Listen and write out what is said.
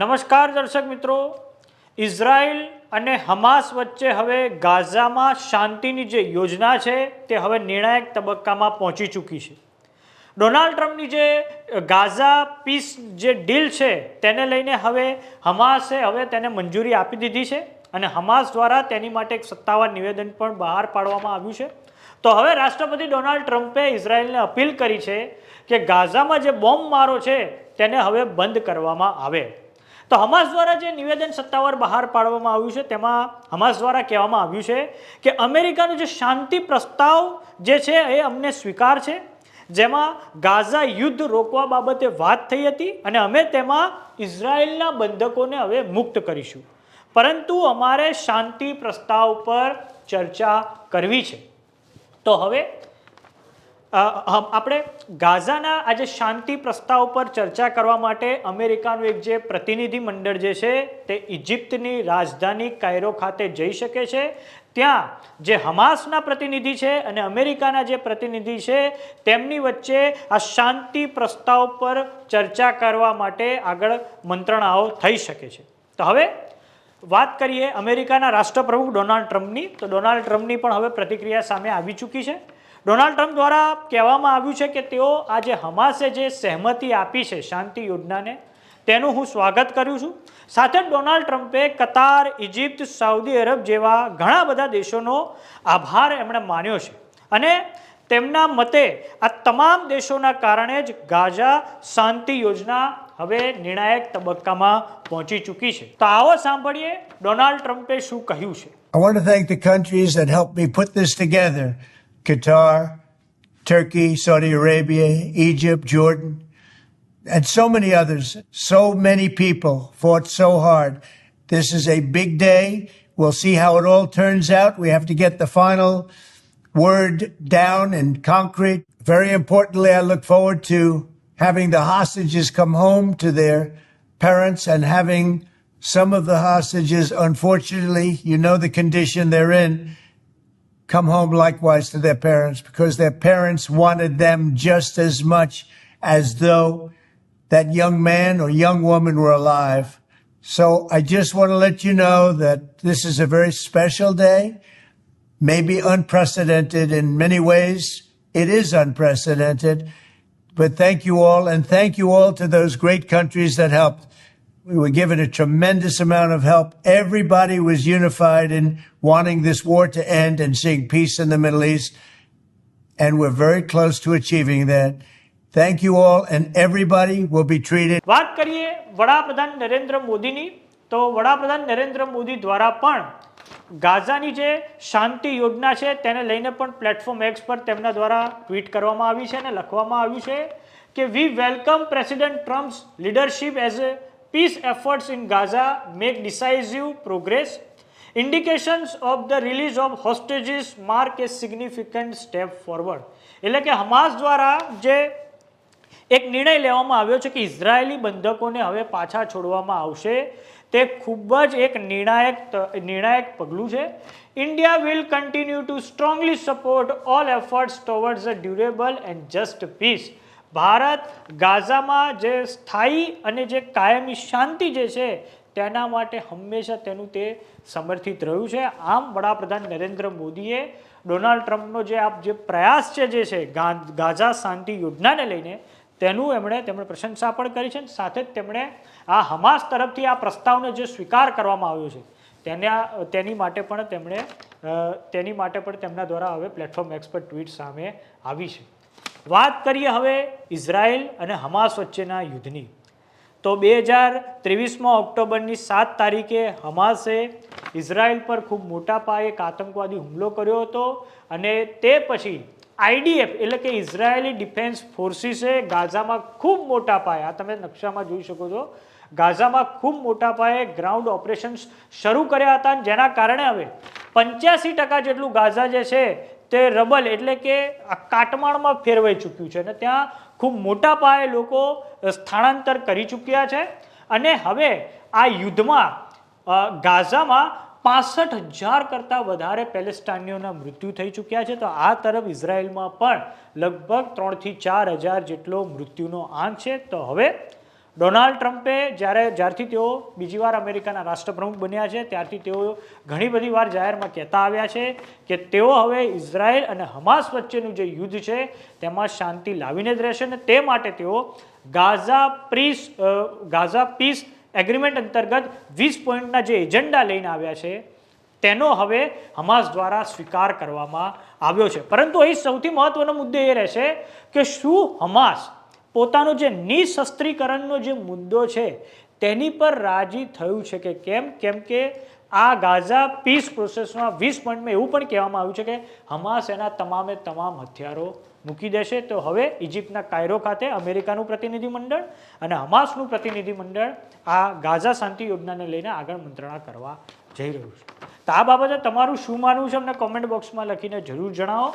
નમસ્કાર દર્શક મિત્રો. ઇઝરાયલ અને હમાસ વચ્ચે હવે ગાઝામાં શાંતિની જે યોજના છે તે હવે નિર્ણાયક તબક્કામાં પહોંચી ચૂકી છે. ડોનાલ્ડ ટ્રમ્પની જે ગાઝા પીસ જે ડીલ છે તેને લઈને હવે હમાસે હવે તેને મંજૂરી આપી દીધી છે અને હમાસ દ્વારા તેની માટે એક સત્તાવાર નિવેદન પણ બહાર પાડવામાં આવ્યું છે. તો હવે રાષ્ટ્રપતિ ડોનાલ્ડ ટ્રમ્પે ઇઝરાયલને અપીલ કરી છે કે ગાઝામાં જે બોમ્બ મારો છે તેને હવે બંધ કરવામાં આવે. તો હમાસ દ્વારા જે નિવેદન સત્તાવાર બહાર પાડવામાં આવ્યું છે, તેમાં હમાસ દ્વારા કહેવામાં આવ્યું છે કે અમેરિકાનો જે શાંતિ પ્રસ્તાવ જે છે એ અમને સ્વીકાર છે, જેમાં ગાઝા યુદ્ધ રોકવા બાબતે વાત થઈ હતી અને અમે તેમાં ઇઝરાયલના બંધકોને હવે મુક્ત કરીશું. પરંતુ અમારે શાંતિ પ્રસ્તાવ પર ચર્ચા કરવી છે. તો હવે આપણે ગાઝાના આજે શાંતિ પ્રસ્તાવ પર ચર્ચા કરવા માટે અમેરિકાનું એક જે પ્રતિનિધિ મંડળ જે છે તે ઇજિપ્તની રાજધાની કાયરો ખાતે જઈ શકે છે. ત્યાં જે હમાસના પ્રતિનિધિ છે અને અમેરિકાના જે પ્રતિનિધિ છે તેમની વચ્ચે આ શાંતિ પ્રસ્તાવ પર ચર્ચા કરવા માટે આગળ મંત્રણાઓ થઈ શકે છે. તો હવે વાત કરીએ અમેરિકાના રાષ્ટ્રપ્રમુખ ડોનાલ્ડ ટ્રમ્પની. તો ડોનાલ્ડ ટ્રમ્પની પણ હવે પ્રતિક્રિયા સામે આવી ચૂકી છે. ડોનાલ્ડ ટ્રમ્પ દ્વારા કહેવામાં આવ્યું છે કે તેઓ આજે હમાસે જે સહેમતિ આપી છે શાંતિ યોજનાને, તેનું હું સ્વાગત કરું છું. સાથે ડોનાલ્ડ ટ્રમ્પે કતાર ઇજિપ્ત સાઉદી અરબ જેવા ઘણા બધા દેશોનો આભાર એમણે માન્યો છે. અને તેમના મતે આ તમામ દેશોના કારણે જ ગાઝા શાંતિ યોજના હવે નિર્ણાયક તબક્કામાં પહોંચી ચૂકી છે. તો આવો સાંભળીએ ડોનાલ્ડ ટ્રમ્પે શું કહ્યું છે. I want to thank the countries that helped me put this together Qatar, Turkey, Saudi Arabia, Egypt, Jordan, and so many others. So many people fought so hard. This is a big day. We'll see how it all turns out. We have to get the final word down and concrete. Very importantly, I look forward to having the hostages come home to their parents and having some of the hostages, unfortunately, you know the condition they're in, come home likewise to their parents because their parents wanted them just as much as though that young man or young woman were alive. So I just want to let you know that this is a very special day, maybe unprecedented in many ways. It is unprecedented. But thank you all, and thank you all to those great countries that helped. We were given a tremendous amount of help. Everybody was unified in wanting this war to end and seeing peace in the Middle East. And we're very close to achieving that. Thank you all, and everybody will be treated વાત કરીએ વડાપ્રધાન નરેન્દ્ર મોદીની તો વડાપ્રધાન નરેન્દ્ર મોદી દ્વારા પણ ગાઝાની જે શાંતિ યોજના છે તેને લઈને પણ પ્લેટફોર્મ એક્સ પર તેમના દ્વારા ટ્વીટ કરવામાં આવી છે અને લખવામાં આવ્યું છે કે we welcome president Trump's leadership as a peace efforts in Gaza make decisive progress indications of the release of hostages mark a significant step forward એટલે કે હમાસ દ્વારા જે એક નિર્ણય લેવામાં આવ્યો છે કે ઇઝરાયેલી બંધકોને હવે પાછા છોડવામાં આવશે, તે ખૂબ જ એક નિર્ણાયક નિર્ણાયક પગલું છે. India will continue to strongly support all efforts towards a durable and just peace Bharat ગાઝામાં જે સ્થાયી અને જે કાયમી શાંતિ જે છે, તેના માટે હંમેશા તેનું તે સમર્થિત રહ્યું છે. આમ વડાપ્રધાન નરેન્દ્ર મોદીએ ડોનાલ્ડ ટ્રમ્પનો જે આપ જે પ્રયાસ છે જે છે ગાઝા શાંતિ યોજનાને લઈને તેનું એમણે, તેમણે પ્રશંસા પણ કરી છે સાથે જ તેમણે આ હમાસ તરફથી આ પ્રસ્તાવને જે સ્વીકાર કરવામાં આવ્યો છે, તેના, તેની માટે પણ તેમણે તેની માટે પણ તેમના દ્વારા હવે પ્લેટફોર્મ એક્સપર્ટ ટ્વીટ સામે આવી છે. વાત કરીએ હવે ઇઝરાયલ અને હમાસ વચ્ચેના યુદ્ધની. તો બે હજાર ત્રેવીસમાં ઓક્ટોબરની સાત તારીખે હમાસે ઇઝરાયલ પર ખૂબ મોટા પાયે એક આતંકવાદી હુમલો કર્યો હતો અને તે પછી આઈડીએફ એટલે કે ઇઝરાયેલી ડિફેન્સ ફોર્સિસે ગાઝામાં ખૂબ મોટા પાયે, આ તમે નકશામાં જોઈ શકો છો, ગાઝામાં ખૂબ મોટા પાયે ગ્રાઉન્ડ ઓપરેશન્સ શરૂ કર્યા હતા જેના કારણે હવે પંચ્યાસી ટકા જેટલું ગાઝા જે છે તે રબલ એટલે કે કાટમાળમાં ફેરવાઈ ચૂક્યું છે અને ત્યાં ખૂબ મોટા પાયે લોકો સ્થળાંતર કરી ચૂક્યા છે. અને હવે આ યુદ્ધમાં ગાઝામાં પાસઠ હજાર કરતાં વધારે પેલેસ્ટાઈનીઓના મૃત્યુ થઈ ચૂક્યા છે. તો આ તરફ ઇઝરાયલમાં પણ લગભગ ત્રણથી ચાર હજાર જેટલો મૃત્યુનો આંક છે. તો હવે ડોનાલ્ડ ટ્રમ્પે જ્યારે જ્યારથી તેઓ બીજી વાર અમેરિકાના રાષ્ટ્રપ્રમુખ બન્યા છે, ત્યારથી તેઓ ઘણી બધી વાર જાહેરમાં કહેતા આવ્યા છે કે તેઓ હવે ઇઝરાયલ અને હમાસ વચ્ચેનું જે યુદ્ધ છે, તેમાં શાંતિ લાવીને જ રહેશે અને તે માટે તેઓ Gaza peace Gaza peace agreement અંતર્ગત વીસ પોઈન્ટના જે એજન્ડા લઈને આવ્યા છે, તેનો હવે હમાસ દ્વારા સ્વીકાર કરવામાં આવ્યો છે. પરંતુ અહીં સૌથી મહત્વનો મુદ્દો એ રહેશે કે શું હમાસ પોતાનો જે નિશસ્ત્રીકરણનો જે મુદ્દો છે, તેની પર રાજી થયું છે કે કેમ? કેમ કે આ ગાઝા પીસ પ્રોસેસમાં વીસ પોઈન્ટમાં એવું પણ કહેવામાં આવ્યું છે કે હમાસ એના તમામે તમામ હથિયારો મૂકી દેશે. તો હવે ઇજિપ્તના કાયરો ખાતે અમેરિકાનું પ્રતિનિધિ મંડળ અને હમાસનું પ્રતિનિધિ મંડળ આ ગાઝા શાંતિ યોજનાને લઈને આગળ મંત્રણા કરવા જઈ રહ્યું છે. તો આ બાબતે તમારું શું માનવું છે? અમને કોમેન્ટ બોક્સમાં લખીને જરૂર જણાવો.